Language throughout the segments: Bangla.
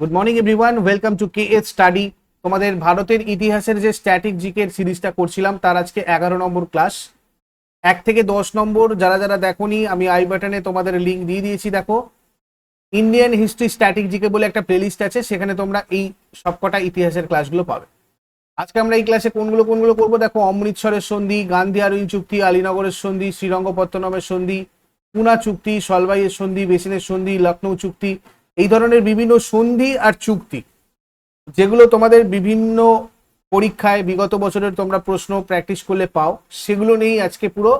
Good morning everyone welcome to K S study তোমাদের ভারতের ইতিহাসের যে স্ট্যাটিক জিকের সিরিজটা করছিলাম, তার আজকে এগারো নম্বর ক্লাস এক থেকে দশ নম্বর, যারা যারা দেখোনি, আমি আই বাটনে তোমাদের লিঙ্ক দিয়ে দিয়েছি, দেখো। ইন্ডিয়ান হিস্ট্রি স্ট্যাটিক জিকে বলে একটা প্লেলিস্ট আছে, সেখানে তোমরা এই সবকটা ইতিহাসের ক্লাসগুলো পাবে। আজকে আমরা এই ক্লাসে কোনগুলো কোনগুলো করব? দেখো, অমৃতসরের সন্ধি, গান্ধী আরউইন চুক্তি, আলীনগরের সন্ধি, শ্রীরঙ্গপত্তনমের সন্ধি, পুনা চুক্তি সলবাইয়ের সন্ধি, বেসিনের সন্ধি লখনৌ চুক্তি এই ধরনের বিভিন্ন সন্ধি আর চুক্তি, যেগুলো তোমাদের বিভিন্ন পরীক্ষায় বিগত বছরের তোমরা প্রশ্ন প্র্যাকটিস করলে পাও, সেগুলো নিয়েই আজকে পুরো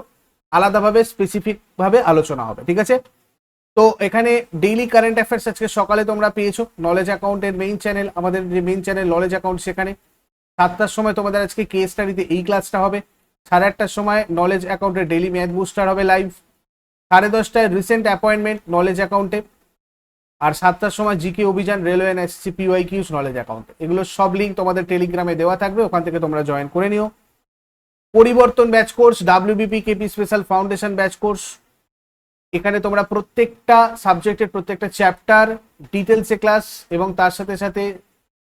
আলাদাভাবে স্পেসিফিকভাবে আলোচনা হবে, ঠিক আছে? তো এখানে ডেইলি কারেন্ট অ্যাফেয়ার্স আজকে সকালে তোমরা পেয়েছ নলেজ অ্যাকাউন্টের মেইন চ্যানেল আমাদের যে মেইন চ্যানেল নলেজ অ্যাকাউন্ট সেখানে। সাতটার সময় তোমাদের আজকে কে স্টাডিতে এই ক্লাসটা হবে, সাড়ে আটটার সময় নলেজ অ্যাকাউন্টের ডেইলি ম্যাথ বুস্টার হবে লাইভ সাড়ে দশটায় রিসেন্ট অ্যাপয়েন্টমেন্ট নলেজ অ্যাকাউন্টে আর সাতটার সময় জিকে অভিযান, railway SC PY Qs knowledge account এগুলো সব লিঙ্ক তোমাদের টেলিগ্রামে দেওয়া থাকবে, ওখান থেকে তোমরা জয়েন করে নিও। পরিবর্তন batch course WBP KP special foundation batch course এখানে তোমরা প্রত্যেকটা সাবজেক্টের প্রত্যেকটা চ্যাপ্টার ডিটেলসে ক্লাস এবং তার সাথে সাথে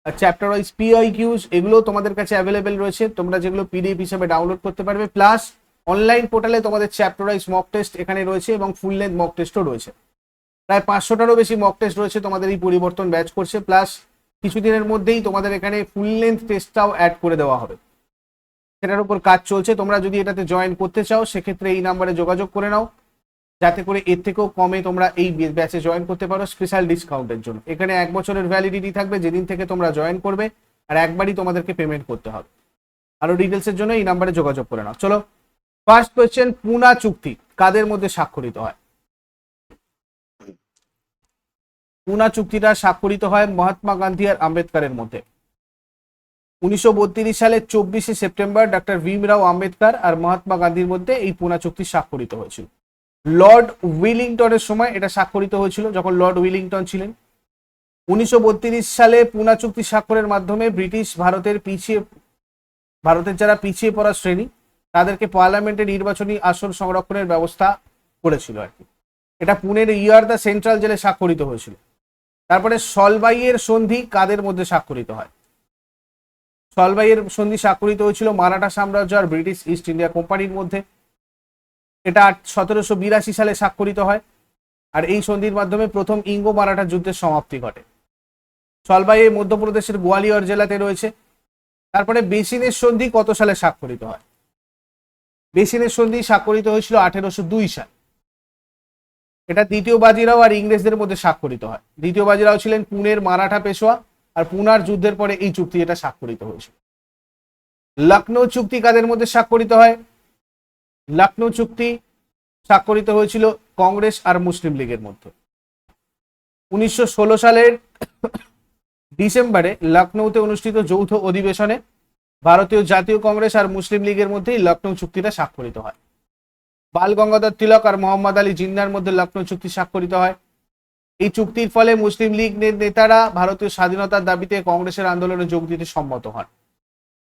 চ্যাপ্টার ওয়াইজ পিআই কিউজ এগুলো তোমাদের কাছে অ্যাভেলেবেল রয়েছে। তোমরা যেগুলো পিডিএফ হিসেবে ডাউনলোড করতে পারবে প্লাস অনলাইন পোর্টালে তোমাদের চ্যাপ্টার ওয়াইজ মক টেস্ট এখানে রয়েছে এবং ফুল লেন্থ মক টেস্টও রয়েছে। প্রায় পাঁচশোটারও বেশি মক টেস্ট রয়েছে তোমাদের এই পরিবর্তন ব্যাচ করছে প্লাস কিছুদিনের মধ্যেই তোমাদের এখানে ফুল লেন্থ টেস্টটাও অ্যাড করে দেওয়া হবে। সেটার উপর কাজ চলছে, তোমরা যদি এটাতে জয়েন করতে চাও, সেক্ষেত্রে এই নাম্বারে যোগাযোগ করে নাও। যাতে করে এর থেকেও কমে তোমরা এই ব্যাচে জয়েন করতে পারো স্পেশাল ডিসকাউন্টের জন্য। এখানে এক বছরের ভ্যালিডিটি থাকবে, যেদিন থেকে তোমরা জয়েন করবে, আর একবারই তোমাদেরকে পেমেন্ট করতে হবে। আরও ডিটেলসের জন্য এই নাম্বারে যোগাযোগ করে নাও। চলো ফার্স্ট কোয়েশ্চেন পুনা চুক্তি, কাদের মধ্যে স্বাক্ষরিত হয়? পুনা চুক্তিটা স্বাক্ষরিত হয় মহাত্মা গান্ধী আর আম্বেদকারের মধ্যে। উনিশশো সালের চব্বিশে সেপ্টেম্বর ডক্টর ভীমরাও আম্বেদকর আর মহাত্মা গান্ধীর মধ্যে এই পুনা চুক্তি স্বাক্ষরিত হয়েছিল। লর্ড উইলিংটনের সময় এটা স্বাক্ষরিত হয়েছিল যখন লর্ড উইলিংটন ছিলেন। উনিশশো বত্রিশ সালে পুনা চুক্তি স্বাক্ষরের মাধ্যমে ব্রিটিশ ভারতের পিছিয়ে, ভারতের যারা পিছিয়ে পড়া শ্রেণি, তাদেরকে পার্লামেন্টে নির্বাচনী আসন সংরক্ষণের ব্যবস্থা করেছিল আর কি। এটা পুনের ইয়ার দ্য সেন্ট্রাল জেলে স্বাক্ষরিত হয়েছিল। তারপরে সলবাইয়ের সন্ধি কাদের মধ্যে স্বাক্ষরিত হয়? সলবাইয়ের সন্ধি স্বাক্ষরিত হয়েছিল মারাঠা সাম্রাজ্য আর ব্রিটিশ ইস্ট ইন্ডিয়া কোম্পানির মধ্যে। এটা সতেরোশো বিরাশি সালে স্বাক্ষরিত হয় আর এই সন্ধির মাধ্যমে প্রথম ইঙ্গো মারাঠা যুদ্ধের সমাপ্তি ঘটে। সলবাই মধ্যপ্রদেশের গোয়ালিয়র জেলাতে রয়েছে। তারপরে বেসিনের সন্ধি কত সালে স্বাক্ষরিত হয়? বেসিনের সন্ধি স্বাক্ষরিত হয়েছিল আঠেরোশো দুই সাল। এটা দ্বিতীয় বাজিরাও আর ইংরেজদের মধ্যে স্বাক্ষরিত হয়। দ্বিতীয় বাজিরাও ছিলেন পুনের মারাঠা পেশোয়া, আর পুনার যুদ্ধের পরে এই চুক্তি এটা স্বাক্ষরিত হয়েছিল। লখনৌ চুক্তি কাদের মধ্যে স্বাক্ষরিত হয়? লখনৌ চুক্তি স্বাক্ষরিত হয়েছিল কংগ্রেস আর মুসলিম লীগের মধ্যে। উনিশশো ষোলো সালের ডিসেম্বরে লখনৌতে অনুষ্ঠিত যৌথ অধিবেশনে ভারতীয় জাতীয় কংগ্রেস আর মুসলিম লীগের মধ্যেই লখনৌ চুক্তিটা স্বাক্ষরিত হয়। বাল গঙ্গাধর তিলক আর মোহাম্মদ আলী জিন্নার মধ্যে লখনৌ চুক্তি স্বাক্ষরিত হয়। এই চুক্তির ফলে মুসলিম লীগ নেতারা ভারতীয় স্বাধীনতার দাবিতে কংগ্রেসের আন্দোলনে যোগ দিতে সম্মত হন।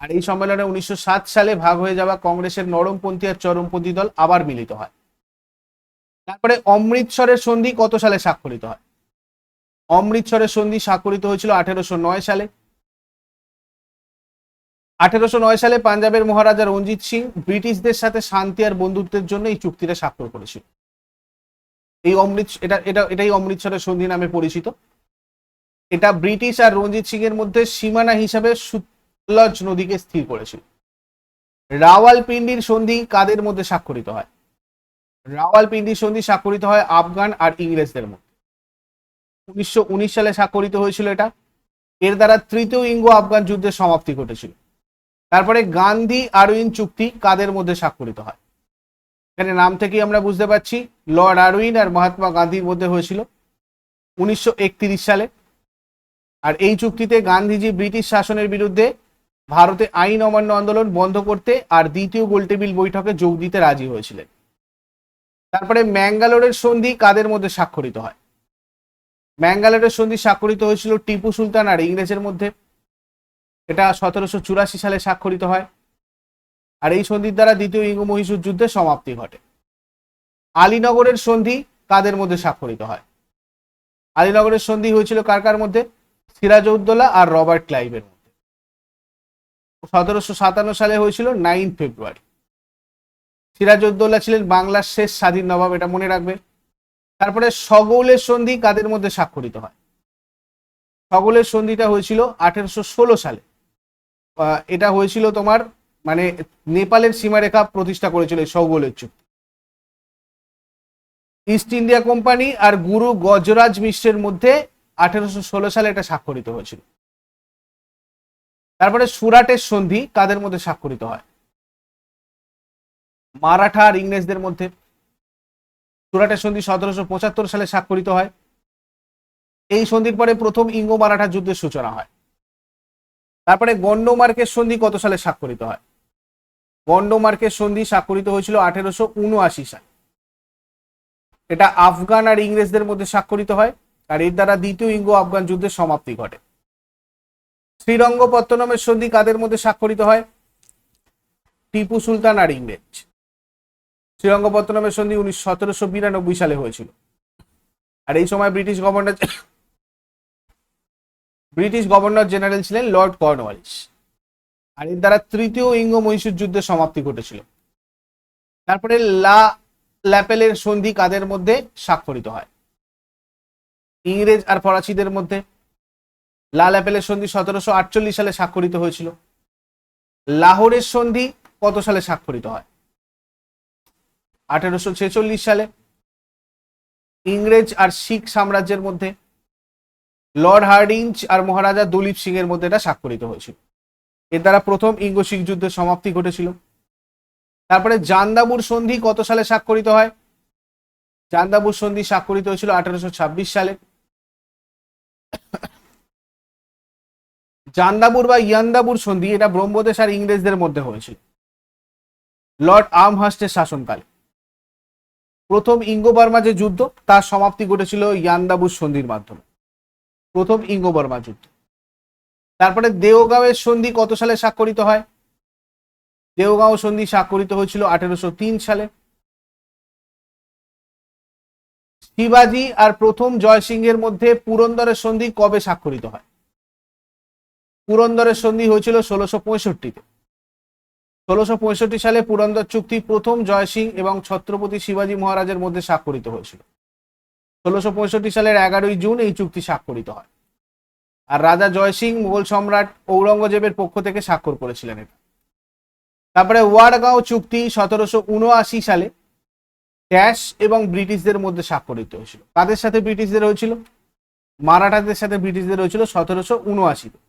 আর এই সম্মেলনে উনিশশো সাত সালে ভাগ হয়ে যাওয়া কংগ্রেসের নরমপন্থী আর চরমপন্থী দল আবার মিলিত হয়। তারপরে অমৃতসরের সন্ধি কত সালে স্বাক্ষরিত হয়? অমৃতসরের সন্ধি স্বাক্ষরিত হয়েছিল আঠেরোশো নয় সালে। আঠেরোশো নয় সালে পাঞ্জাবের মহারাজা রঞ্জিত সিং ব্রিটিশদের সাথে শান্তি আর বন্ধুত্বের জন্য এই চুক্তিটা স্বাক্ষর করেছিল। এই অমৃত এটা এটা, এটাই অমৃতসরের সন্ধি নামে পরিচিত। এটা ব্রিটিশ আর রঞ্জিত সিং এর মধ্যে সীমানা হিসাবে সতলজ নদীকে স্থির করেছিল। রাওয়ালপিন্ডির সন্ধি কাদের মধ্যে স্বাক্ষরিত হয়? রাওয়ালপিন্ডির সন্ধি স্বাক্ষরিত হয় আফগান আর ইংরেজদের মধ্যে। উনিশশো উনিশ সালে স্বাক্ষরিত হয়েছিল এটা। এর দ্বারা তৃতীয় ইঙ্গো আফগান যুদ্ধের সমাপ্তি ঘটেছিল। তারপরে গান্ধী আরউইন চুক্তি কাদের মধ্যে স্বাক্ষরিত হয়? এখানে নাম থেকেই আমরা বুঝতে পারছি, লর্ড আরউইন আর মহাত্মা গান্ধীর মধ্যে হয়েছিল উনিশশো একত্রিশ সালে। আর এই চুক্তিতে গান্ধীজি ব্রিটিশ শাসনের বিরুদ্ধে ভারতে আইন অমান্য আন্দোলন বন্ধ করতে আর দ্বিতীয় গোলটেবিল বৈঠকে যোগ দিতে রাজি হয়েছিলেন। তারপরে ম্যাঙ্গালোরের সন্ধি কাদের মধ্যে স্বাক্ষরিত হয়? ম্যাঙ্গালোরের সন্ধি স্বাক্ষরিত হয়েছিল টিপু সুলতান আর ইংরেজের মধ্যে। এটা সতেরোশো চুরাশি সালে স্বাক্ষরিত হয়। আর এই সন্ধির দ্বারা দ্বিতীয় ইঙ্গ মহীশূর যুদ্ধের সমাপ্তি ঘটে। আলীনগরের সন্ধি কাদের মধ্যে স্বাক্ষরিত হয়? আলীনগরের সন্ধি হয়েছিল কার কার মধ্যে? সিরাজউদ্দৌলা আর রবার্ট ক্লাইভের মধ্যে। সতেরোশো সাতান্ন সালে হয়েছিল নাইন ফেব্রুয়ারি। সিরাজউদ্দৌলা ছিলেন বাংলার শেষ স্বাধীন নবাব, এটা মনে রাখবে। তারপরে সগৌলের সন্ধি কাদের মধ্যে স্বাক্ষরিত হয়? সগৌলের সন্ধিটা হয়েছিল আঠেরোশো ষোলো সালে। এটা হয়েছিল তোমার মানে নেপালের সীমারেখা প্রতিষ্ঠা করেছিল সগৌলের চুক্তি। ইস্ট ইন্ডিয়া কোম্পানি আর গুরু গজরাজ মিশ্রের মধ্যে আঠেরোশো ষোলো সালে এটা স্বাক্ষরিত হয়েছিল। তারপরে সুরাটের সন্ধি কাদের মধ্যে স্বাক্ষরিত হয়? মারাঠা আর ইংরেজদের মধ্যে। সুরাটের সন্ধি সতেরোশো পঁচাত্তর সালে স্বাক্ষরিত হয়। এই সন্ধির পরে প্রথম ইঙ্গো মারাঠা যুদ্ধের সূচনা হয়। তারপরে গন্ডমার্কের সন্ধি কত সালে স্বাক্ষরিত হয়? গন্ডমার্কের সন্ধি স্বাক্ষরিত হয়েছিল আঠেরোশো উনআশি সালে। এটা আফগান আর ইংরেজদের মধ্যে স্বাক্ষরিত হয়, আর এর দ্বারা দ্বিতীয় ইঙ্গো আফগান যুদ্ধের সমাপ্তি ঘটে। শ্রীরঙ্গপত্তনমের সন্ধি কাদের মধ্যে স্বাক্ষরিত হয়? টিপু সুলতান আর ইংরেজ। শ্রীরঙ্গপত্তনমের সন্ধি উনিশ সতেরোশো বিরানব্বই সালে হয়েছিল। আর এই সময় British governor British governor general ছিলেন লর্ড কর্নওয়ালিস আর এর দ্বারা তৃতীয় ইঙ্গ মহীশূর যুদ্ধের সমাপ্তি ঘটেছিল। তারপরে লা ল্যাপেলের সন্ধি কাদের মধ্যে স্বাক্ষরিত হয়? ইংরেজ আর ফরাসিদের মধ্যে। লা ল্যাপেলের সন্ধি সতেরোশো আটচল্লিশ সালে স্বাক্ষরিত হয়েছিল। লাহোরের সন্ধি কত সালে স্বাক্ষরিত হয়? আঠেরোশো ছেচল্লিশ সালে। ইংরেজ আর শিখ সাম্রাজ্যের মধ্যে। লর্ড হার্ডিঞ্জ আর মহারাজা দলীপ সিং এর মধ্যে এটা স্বাক্ষরিত হয়েছিল। এর দ্বারা প্রথম ইঙ্গ শিখ যুদ্ধের সমাপ্তি ঘটেছিল। তারপরে জান্দাবুর সন্ধি কত সালে স্বাক্ষরিত হয়? জান্দাবুর সন্ধি স্বাক্ষরিত হয়েছিল আঠারোশো ছাব্বিশ সালে। জান্দাবুর বা ইয়ান্দাবুর সন্ধি এটা ব্রহ্মদেশ আর ইংরেজদের মধ্যে হয়েছিল। লর্ড আমহাস্টের শাসনকালে। প্রথম ইঙ্গ বর্মা যে যুদ্ধ, তার সমাপ্তি ঘটেছিল ইয়ান্দাবুর সন্ধির মাধ্যমে। প্রথম ইঙ্গ বর্মা যুদ্ধ তারপরে দেওগাঁওয়ের সন্ধি কত সালে স্বাক্ষরিত হয়? দেওগাঁও সন্ধি স্বাক্ষরিত হয়েছিল আঠেরোশো তিন সালে। শিবাজি আর প্রথম জয়সিংহের মধ্যে পুরন্দরের সন্ধি কবে স্বাক্ষরিত হয়? পুরন্দরের সন্ধি হয়েছিল ষোলোশো পঁয়ষট্টিতে। ষোলোশো পঁয়ষট্টি সালে পুরন্দর চুক্তি প্রথম জয়সিং এবং ছত্রপতি শিবাজী মহারাজের মধ্যে স্বাক্ষরিত হয়েছিল। ষোলোশো পঁয়ষট্টি সালের এগারোই জুন এই চুক্তি স্বাক্ষরিত হয়। আর রাজা জয় সিং মুঘল সম্রাট ঔরঙ্গজেবের পক্ষ থেকে স্বাক্ষর করেছিলেন এটা। তারপরে ওয়ারগাঁও চুক্তি সতেরোশো উনআশি সালে ড্যাশ এবং ব্রিটিশদের মধ্যে স্বাক্ষরিত হয়েছিল। কাদের সাথে ব্রিটিশদের হয়েছিল? মারাঠাদের সাথে ব্রিটিশদের হয়েছিল সতেরোশো উনআশিতে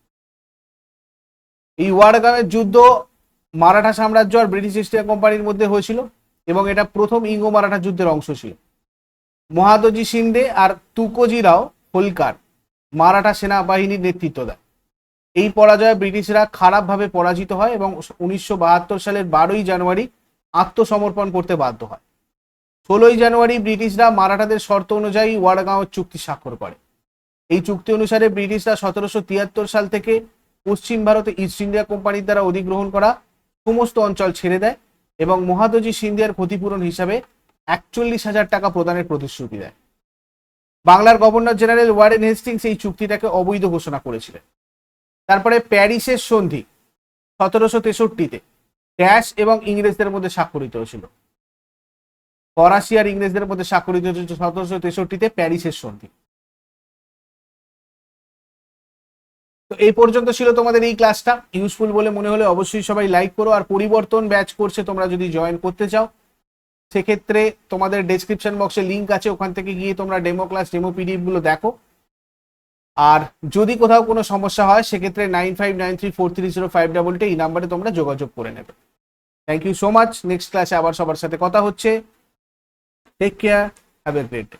এই ওয়ারগাঁওয়ের যুদ্ধ মারাঠা সাম্রাজ্য আর ব্রিটিশ ইস্ট ইন্ডিয়া কোম্পানির মধ্যে হয়েছিল এবং এটা প্রথম ইঙ্গো মারাঠা যুদ্ধের অংশ ছিল। মহাদজি সিন্দে আর তুকোজি রাও হোলকার, মারাঠা সেনাবাহিনীর নেতৃত্ব দেয়। এই পরাজয়ে ব্রিটিশরা খারাপভাবে পরাজিত হয় এবং উনিশশো বাহাত্তর সালের বারোই জানুয়ারি আত্মসমর্পণ করতে বাধ্য হয়। ষোলোই জানুয়ারি ব্রিটিশরা মারাঠাদের শর্ত অনুযায়ী ওয়ারগাঁও চুক্তি স্বাক্ষর করে। এই চুক্তি অনুসারে ব্রিটিশরা সতেরোশো তিয়াত্তর সাল থেকে পশ্চিম ভারতে ইস্ট ইন্ডিয়া কোম্পানির দ্বারা অধিগ্রহণ করা সমস্ত অঞ্চল ছেড়ে দেয় এবং মহাদজি সিন্ধিয়ার ক্ষতিপূরণ হিসাবে একচল্লিশ হাজার টাকা প্রদানের প্রতিশ্রুতি দেয়। বাংলার গভর্নর জেনারেল ওয়ারেন হেস্টিংস এই চুক্তিটাকে অবৈধ ঘোষণা করেছিলেন। তারপরে প্যারিসের সন্ধি সতেরোশো তেষট্টিতে ড্যাশ এবং ইংরেজদের মধ্যে স্বাক্ষরিত হয়েছিল। ফরাসি আর ইংরেজদের মধ্যে স্বাক্ষরিত হয়েছিল সতেরোশো তেষট্টিতে প্যারিসের সন্ধি। তো এই পর্যন্ত ছিল তোমাদের এই ক্লাসটা। ইউজফুল বলে মনে হলে অবশ্যই সবাই লাইক করো আর পরিবর্তন ব্যাচ করছে তোমরা যদি জয়েন করতে চাও। সেক্ষেত্রে তোমাদের ডেসক্রিপশন বক্সে লিঙ্ক আছে, ওখান থেকে গিয়ে তোমরা ডেমো ক্লাস ডেমো পিডিএফগুলো দেখো। আর যদি কোথাও কোনো সমস্যা হয়, সেক্ষেত্রে nine five nine three four three zero five double এই নাম্বারে তোমরা যোগাযোগ করে নেবে। Thank you so much next ক্লাসে আবার সবার সাথে কথা হচ্ছে। Take care have a great day